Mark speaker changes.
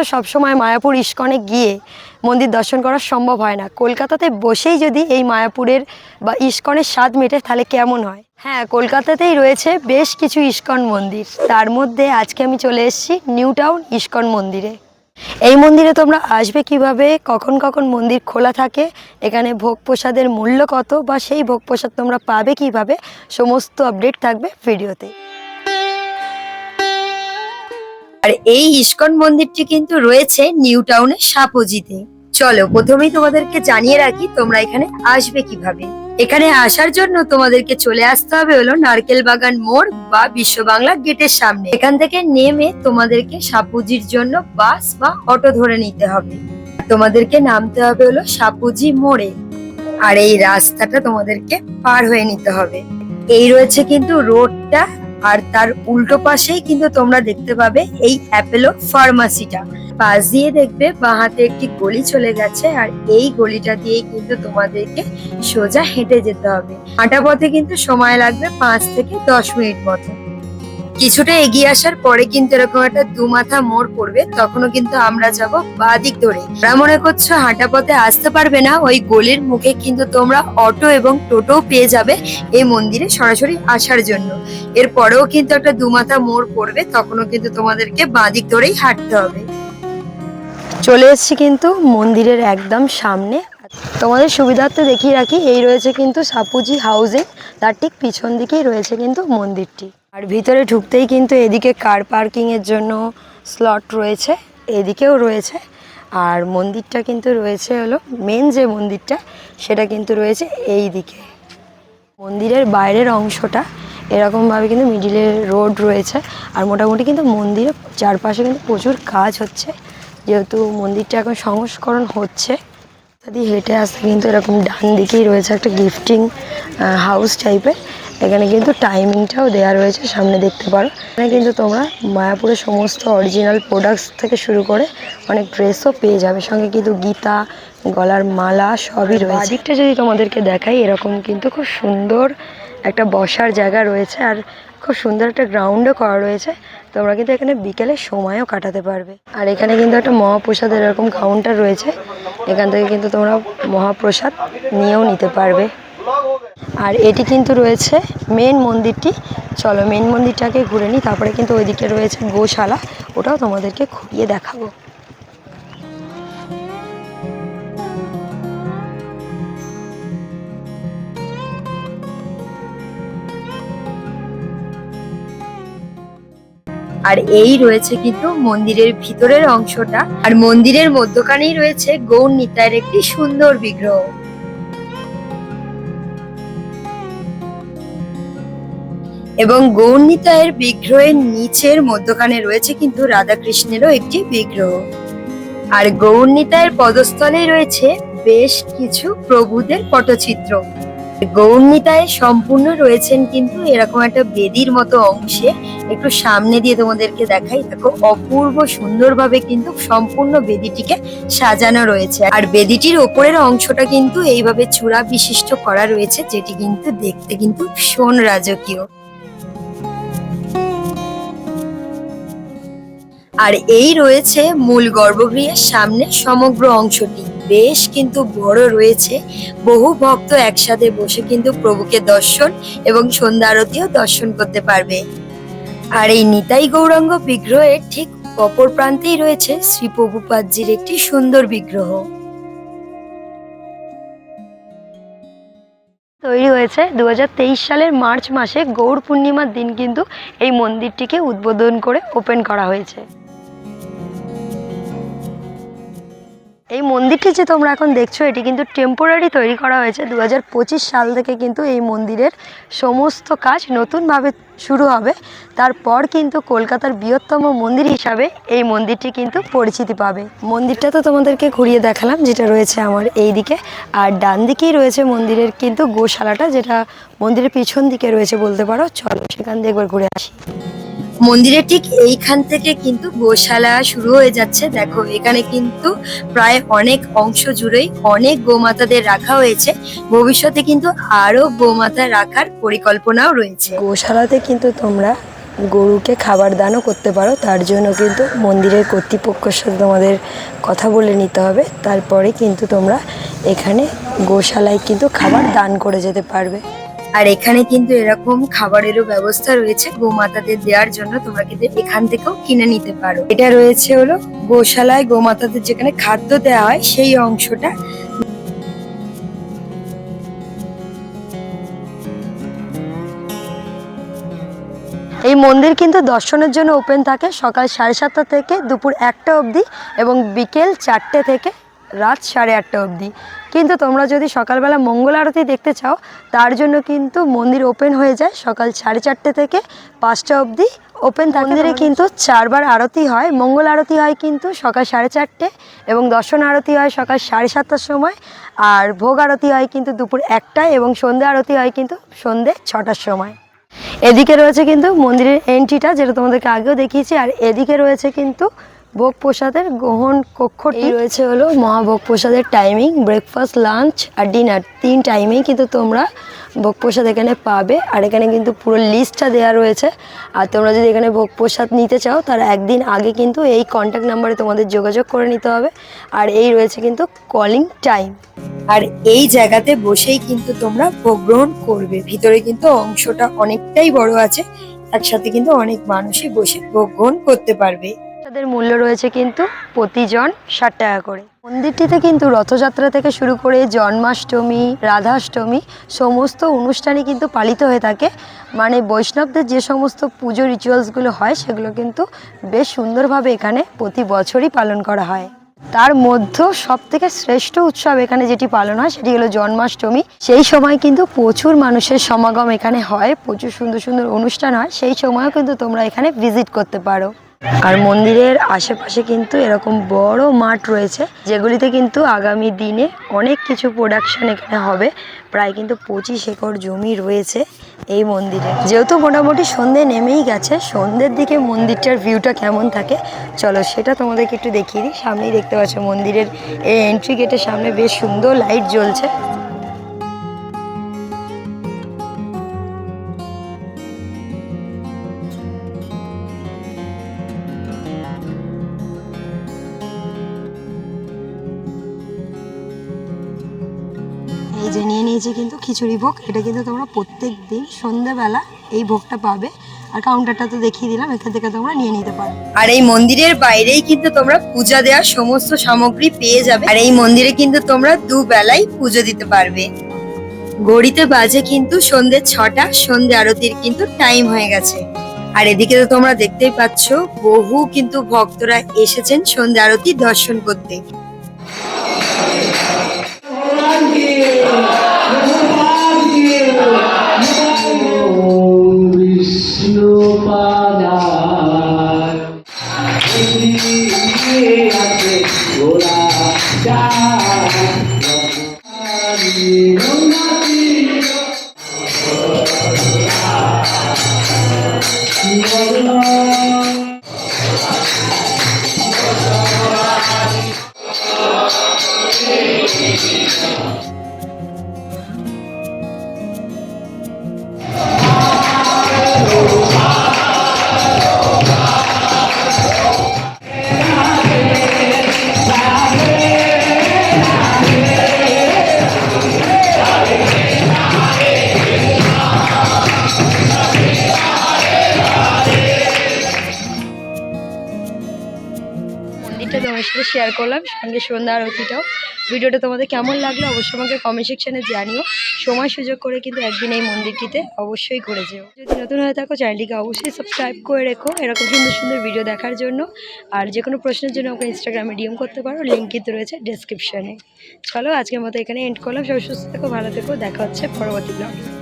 Speaker 1: তো সবসময় মায়াপুর ইস্কনে গিয়ে মন্দির দর্শন করা সম্ভব হয় না। কলকাতাতে বসেই যদি এই মায়াপুরের বা ইস্কনের স্বাদ মেটে, তাহলে কেমন হয়? হ্যাঁ কলকাতাতেই রয়েছে বেশ কিছু ইস্কন মন্দির। তার মধ্যে আজকে আমি চলে এসেছি নিউ টাউন ইস্কন মন্দিরে। এই মন্দিরে তোমরা আসবে কীভাবে, কখন কখন মন্দির খোলা থাকে, এখানে ভোগ প্রসাদের মূল্য কত, বা সেই ভোগ প্রসাদ তোমরা পাবে কীভাবে, সমস্ত আপডেট থাকবে ভিডিওতে আর এই ইস্কন মন্দিরটি কিন্তু রয়েছে নিউ টাউনের সাপোজিতে। চলো, প্রথমেই তোমাদেরকে জানিয়ে রাখি তোমরা এখানে আসবে কীভাবে। এখানে আসার জন্য তোমাদেরকে চলে আসতে হবে হলো নারকেল বাগান মোড় বা বিশ্ব বাংলা গেটের সামনে। এখান থেকে নেমে তোমাদেরকে সাপুজির জন্য বাস বা অটো ধরে নিতে হবে। তোমাদেরকে নামতে হবে হলো সাপুজি মোড়ে। আর এই রাস্তাটা তোমাদেরকে পার হয়ে নিতে হবে। এই রয়েছে কিন্তু রোডটা। আর তার উল্টো পাশেই কিন্তু তোমরা দেখতে পাবে এই অ্যাপেলো ফার্মাসিটা। পাশ দিয়ে দেখবে বা হাতে একটি গলি চলে গেছে আর এই গলিটা দিয়েই কিন্তু তোমাদেরকে সোজা হেঁটে যেতে হবে। হাঁটা পথে কিন্তু সময় লাগবে পাঁচ থেকে দশ মিনিট মতো। কিছুটা এগিয়ে আসার পরে কিন্তু এরকম একটা দুমাথা মোড় পড়বে, তখনও কিন্তু আমরা যাব বাঁ দিক ধরে। তোমরা মনে করছ হাঁটা পথে আসতে পারবে না? ওই গলির মুখে কিন্তু তোমরা অটো এবং টোটো পেয়ে যাবে এই মন্দিরে সরাসরি আসার জন্য। এরপরেও কিন্তু একটা দুমাথা মোড় পড়বে, তখনও কিন্তু তোমাদেরকে বাঁ দিক ধরেই হাঁটতে হবে। চলে এসেছি কিন্তু মন্দিরের একদম সামনে। তোমাদের সুবিধার্থে দেখিয়ে রাখি, এই রয়েছে কিন্তু সাপুজি হাউজিং। তার ঠিক পিছন দিকেই রয়েছে কিন্তু মন্দিরটি। আর ভিতরে ঢুকতেই কিন্তু এদিকে কার পার্কিং এর জন্য স্লট রয়েছে, এদিকেও রয়েছে। আর মন্দিরটা কিন্তু রয়েছে হলো মেন যে মন্দিরটা, সেটা কিন্তু রয়েছে এই দিকে মন্দিরের বাইরের অংশটা এরকমভাবে কিন্তু মিডিলে রোড রয়েছে। আর মোটামুটি কিন্তু মন্দিরের চারপাশে কিন্তু প্রচুর কাজ হচ্ছে। যেহেতু মন্দিরটা এখন সংস্করণ হচ্ছে। যদি হেঁটে আসতে কিন্তু এরকম ডান দিকেই রয়েছে একটা গিফটিং হাউস টাইপের এখানে কিন্তু টাইমিংটাও দেওয়া রয়েছে সামনে দেখতে পারো। এখানে কিন্তু তোমরা মায়াপুরের সমস্ত অরিজিনাল প্রোডাক্টস থেকে শুরু করে অনেক ড্রেসও পেয়ে যাবে। সঙ্গে কিন্তু গীতা গলার মালা সবই রয়েছে। দিকটা যদি তোমাদেরকে দেখাই এরকম কিন্তু খুব সুন্দর একটা বসার জায়গা রয়েছে। আর খুব সুন্দর একটা গ্রাউন্ডও করা রয়েছে। তোমরা কিন্তু এখানে বিকেলে সময়ও কাটাতে পারবে। আর এখানে কিন্তু একটা মহাপ্রসাদের এরকম কাউন্টার রয়েছে। এখান থেকে কিন্তু তোমরা মহাপ্রসাদ নিয়েও নিতে পারবে। আর এটি কিন্তু রয়েছে মেন মন্দিরটি। চলো মেন মন্দিরটাকে ঘুরে নিই। তারপরে কিন্তু ওইদিকে রয়েছে গোশালা। ওটাও তোমাদেরকে ঘুরিয়ে দেখাবো। আর এই রয়েছে কিন্তু মন্দিরের ভিতরের অংশটা। আর মন্দিরের মধ্যখানেই রয়েছে গৌর নিতাইয়ের একটি সুন্দর বিগ্রহ। এবং গৌরনিতায়ের বিগ্রহের নিচের মধ্যখানে রয়েছে কিন্তু রাধাকৃষ্ণেরও একটি বিগ্রহ। আর গৌরনিতায়ের পদস্থলেই রয়েছে বেশ কিছু প্রভুদের পটচিত্র। গৌরনিতায় সম্পূর্ণ রয়েছেন কিন্তু এরকম একটা বেদির মতো অংশে। একটু সামনে দিয়ে তোমাদেরকে দেখাই, দেখো, অপূর্ব সুন্দরভাবে কিন্তু সম্পূর্ণ বেদিটিকে সাজানো রয়েছে। আর বেদিটির ওপরের অংশটা কিন্তু এইভাবে চূড়া বিশিষ্ট করা রয়েছে, যেটি কিন্তু দেখতে কিন্তু ভীষণ রাজকীয়। আর এই রয়েছে মূল গর্ভগৃহের সামনে সমগ্র অংশটি। বেশ কিন্তু বড় রয়েছে। বহু ভক্ত একসাথে বসে কিন্তু প্রভুকে দর্শন এবং সন্ধ্যা আরতিও দর্শন করতে পারবে। আর এই নিতাই গৌরাঙ্গ বিগ্রহের ঠিক অপর প্রান্তেই রয়েছে শ্রী প্রভুপাদজির একটি সুন্দর বিগ্রহ। তৈরি হয়েছে দু হাজার তেইশ সালের মার্চ মাসে গৌর পূর্ণিমার দিন কিন্তু এই মন্দিরটিকে উদ্বোধন করে ওপেন করা হয়েছে। এই মন্দিরটি যে তোমরা এখন দেখছ, এটি কিন্তু টেম্পোরারি তৈরি করা হয়েছে। দু হাজার পঁচিশ সাল থেকে কিন্তু এই মন্দিরের সমস্ত কাজ নতুনভাবে শুরু হবে। তারপর কিন্তু কলকাতার বৃহত্তম মন্দির হিসাবে এই মন্দিরটি কিন্তু পরিচিতি পাবে। মন্দিরটা তো তোমাদেরকে ঘুরিয়ে দেখালাম, যেটা রয়েছে আমার এই দিকে আর ডান দিকেই রয়েছে মন্দিরের কিন্তু গোশালাটা, যেটা মন্দিরের পিছন দিকে রয়েছে বলতে পারো। চলো সেখান দিয়ে একবার ঘুরে আসি। মন্দিরের ঠিক এইখান থেকে কিন্তু গোশালা শুরু হয়ে যাচ্ছে। দেখো, এখানে কিন্তু প্রায় অনেক অংশ জুড়েই অনেক গোমাতাদের রাখা হয়েছে। ভবিষ্যতে কিন্তু আরও গোমাতা রাখার পরিকল্পনাও রয়েছে। গোশালাতে কিন্তু তোমরা গরুকে খাবার দানও করতে পারো, তার জন্য কিন্তু মন্দিরের কর্তৃপক্ষের সাথে তোমাদের কথা বলে নিতে হবে। তারপরে কিন্তু তোমরা এখানে গোশালায় কিন্তু খাবার দান করে যেতে পারবে। আর এখানে কিন্তু এরকম খাবারেরও ব্যবস্থা রয়েছে। গোমাতাদের দেওয়ার জন্য তোমরা কিন্তু এখান থেকেও কিনে নিতে পারো। এটা রয়েছে হলো গোশালায় গোমাতাদের যেখানে খাদ্য দেওয়া হয়, সেই অংশটা। এই মন্দির কিন্তু দর্শনের জন্য ওপেন থাকে সকাল সাড়ে সাতটা থেকে দুপুর একটা অবধি এবং বিকেল চারটে থেকে রাত সাড়ে আটটা অবধি। কিন্তু তোমরা যদি সকালবেলা মঙ্গল আরতি দেখতে চাও তার জন্য কিন্তু মন্দির ওপেন হয়ে যায় সকাল সাড়ে চারটে থেকে পাঁচটা অবধি। ওপেন থাকে মন্দিরে কিন্তু চারবার আরতি হয়। মঙ্গল আরতি হয় কিন্তু সকাল সাড়ে চারটে এবং দর্শন আরতি হয় সকাল সাড়ে সাতটার সময়। আর ভোগ আরতি হয় কিন্তু দুপুর একটায় এবং সন্ধ্যে আরতি হয় কিন্তু সন্ধ্যে ছটার সময়। এদিকে রয়েছে কিন্তু মন্দিরের এন্ট্রিটা যেটা তোমাদেরকে আগেও দেখিয়েছি আর এদিকে রয়েছে কিন্তু ভোগ প্রসাদের গ্রহণ কক্ষটি রয়েছে হলো মহাভোগ প্রসাদের টাইমিং ব্রেকফাস্ট লাঞ্চ আর ডিনার তিন টাইমেই কিন্তু তোমরা ভোগ প্রসাদ এখানে পাবে। আর এখানে কিন্তু পুরো লিস্টটা দেওয়া রয়েছে। আর তোমরা যদি এখানে ভোগ প্রসাদ নিতে চাও তার একদিন আগে কিন্তু এই কন্ট্যাক্ট নাম্বারে তোমাদের যোগাযোগ করে নিতে হবে। আর এই রয়েছে কিন্তু কলিং টাইম আর এই জায়গাতে বসেই কিন্তু তোমরা ভোগ গ্রহণ করবে। ভিতরে কিন্তু অংশটা অনেকটাই বড় আছে। একসাথে কিন্তু অনেক মানুষই বসে ভোগ গ্রহণ করতে পারবে। তাদের মূল্য রয়েছে কিন্তু প্রতিজন ষাট টাকা করে। মন্দিরটিতে কিন্তু রথযাত্রা থেকে শুরু করে জন্মাষ্টমী, রাধাষ্টমী সমস্ত অনুষ্ঠানই কিন্তু পালিত হয়ে থাকে। মানে বৈষ্ণবদের যে সমস্ত পুজো রিচুয়ালসগুলো হয়, সেগুলো কিন্তু বেশ সুন্দরভাবে এখানে প্রতি বছরই পালন করা হয়। তার মধ্যে সব থেকে শ্রেষ্ঠ উৎসব এখানে যেটি পালন হয়, সেটি হলো জন্মাষ্টমী। সেই সময় কিন্তু প্রচুর মানুষের সমাগম এখানে হয়, প্রচুর সুন্দর সুন্দর অনুষ্ঠান হয়। সেই সময়ও কিন্তু তোমরা এখানে ভিজিট করতে পারো। আর মন্দিরের আশেপাশে কিন্তু এরকম বড় মাঠ রয়েছে, যেগুলিতে কিন্তু আগামী দিনে অনেক কিছু প্রোডাকশন এখানে হবে। প্রায় কিন্তু পঁচিশ একর জমি রয়েছে এই মন্দিরে। যেহেতু মোটামুটি সন্ধে নেমেই গেছে, সন্ধ্যের দিকে মন্দিরটার ভিউটা কেমন থাকে? চলো সেটা তোমাদেরকে একটু দেখিয়ে দিই। সামনেই দেখতে পাচ্ছ মন্দিরের এই এন্ট্রি গেটের সামনে বেশ সুন্দর লাইট জ্বলছে। খিচুড়ি ভোগ, এটা কিন্তু তোমরা প্রত্যেক দিন সন্ধ্যাবেলা এই ভোগটা পাবে। আর কাউন্টারটা তো দেখিয়ে দিলাম, এখান থেকে তোমরা নিয়ে নিতে পারো। আর এই মন্দিরের বাইরেই কিন্তু তোমরা পূজা দেওয়ার সমস্ত সামগ্রী পেয়ে যাবে। আর এই মন্দিরে কিন্তু তোমরা দুবেলাই পুজো দিতে পারবে। গড়িতে বাজে কিন্তু সন্ধে ছটা, সন্ধে আরতির কিন্তু টাইম হয়ে গেছে। আর এদিকে তো তোমরা দেখতেই পাচ্ছ, বহু কিন্তু ভক্তরা এসেছেন সন্ধে আরতি দর্শন করতে।
Speaker 2: বিষ্ণুপাদার আছে ঘোড়া
Speaker 1: মন্দিরটা শেয়ার করলাম। সঙ্গে সন্ধ্যা আরতিটাও ভিডিওটা তোমাদের কেমন লাগল অবশ্যই আমাকে কমেন্ট সেকশনে জানিও। সময় সুযোগ করে কিন্তু একদিন এই মন্দিরটিতে অবশ্যই ঘুরে যেও। যদি নতুন হয়ে থাকো চ্যানেলটিকে অবশ্যই সাবস্ক্রাইব করে রেখো। এরকম সুন্দর সুন্দর ভিডিও দেখার জন্য। আর যে কোনো প্রশ্নের জন্য আমাকে ইনস্টাগ্রামে ডিএম করতে পারো। লিঙ্ক কিন্তু রয়েছে ডেসক্রিপশনে চলো আজকের মতো এখানে এন্ড করলাম। সবাই সুস্থ থেকো, ভালো থেকো। দেখা হচ্ছে পরবর্তী ব্লগে